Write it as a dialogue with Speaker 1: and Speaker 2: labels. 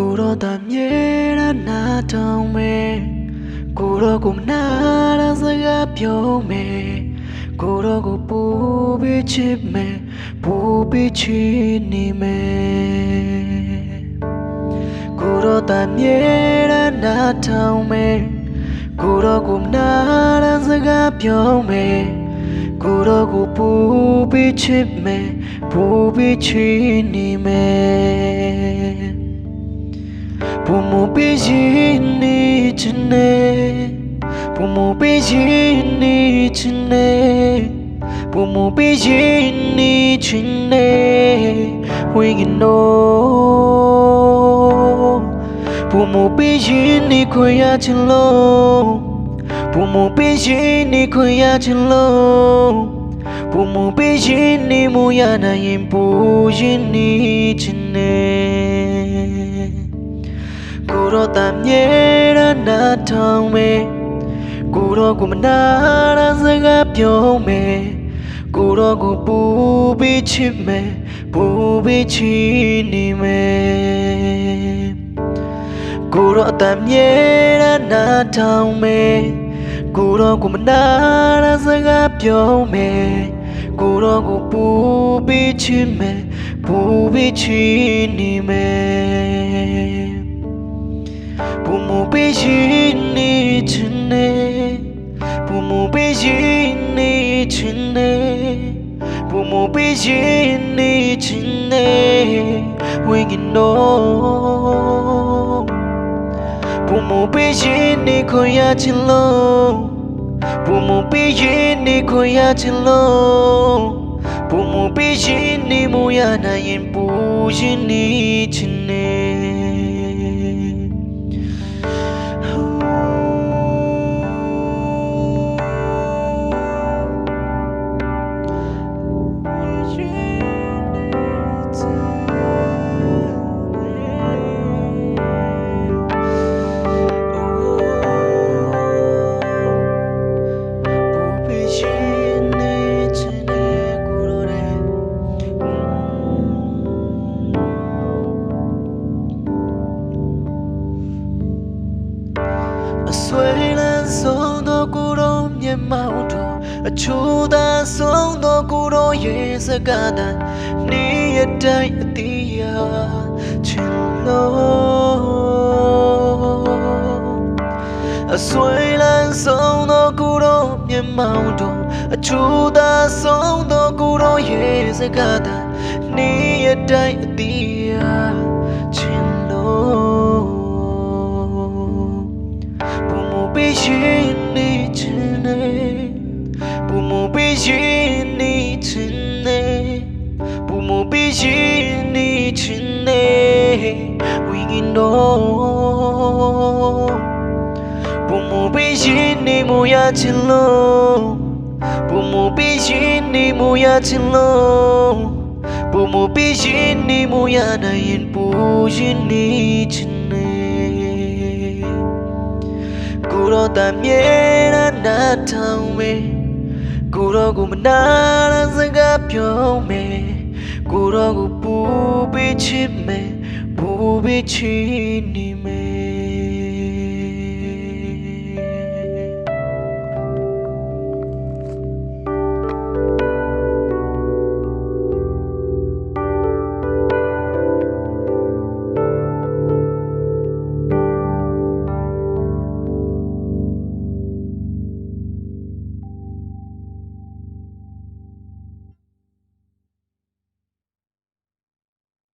Speaker 1: ကိုတော့တမြေရနာတောင်းမယ်ကိုတော့ကိုမနာရစကားပြောမယ်ကိုတော့ကိုပူပြီးချစ်မယ်ပူပြီးချစ်နေမယ်ကိုတော့တမြေရနာတောင်းမယ်ကိုတော့ကိုမနာရစကားပြောမယ်ကိုတော့ကိုပူပြီးချစ်မယ်ပူပြီးချစ်နေမယ် ဘုံမပေးရင်နေချင်နေဘုံမပေးရင်နေချင်နေဘုံမပေးရင်နေချင်နေ we can know ဘုံမပေးရင်နေခွင့်ရချင်လို့ဘုံမပေးရင်နေခွင့်ရချင်လို့ဘုံမပေးရင်နေမရနိုင်ရင်ပူရင်နေချင်နေကို တော့တမ်းမြေရနာထောင်မေကိုတော့ကိုမနာရစကားပြောမေကိုတော့ကိုပူပြီးချစ်မေပူပြီးချစ်နေမေကိုတော့တမ်းမြေရနာထောင်မေကိုတော့ကိုမနာရစကားပြောမေကိုတော့ကိုပူပြီးချစ်မေပူပြီးချစ်နေမေ ဘုံမပေးရင်နေချင်နေဘုံမပေးရင်နေချင်နေဘုံမပေးရင်နေချင်နေ we can know ဘုံမပေးရင်နေခွင့်ရချင်လို့ဘုံမပေးရင်နေခွင့်ရချင်လို့ဘုံမပေးရင်နေမရနိုင်ရင်ပူရင်နေချင်နေ အဆွေလန်းဆုံးသောကိုယ်တော်မျက်မှောက်တော်အချိုးသာဆုံးသောကိုယ်တော်ရဲ့စကားတန်နေ့ရက်တိုင်းအတီးရာချင်လို့အဆွေလန်းဆုံးသောကိုယ်တော်မျက်မှောက်တော်အချိုးသာဆုံးသောကိုယ်တော်ရဲ့စကားတန်နေ့ရက်တိုင်းအတီးရာ ပေးရင်နေချင်နေဘုံမပေးရင်နေချင်နေဘုံမပေးရင်နေချင်နေ we can know ဘုံမပေးရင်နေမရချင်လို့ဘုံမပေးရင်နေမရချင်လို့ဘုံမပေး တော့တမ်းမြေရနာထောင်မေကိုတော့ကိုမနာရစကားပြောမေကိုတော့ကိုပူပြီးချစ်မေပူပြီးချစ်နေမေ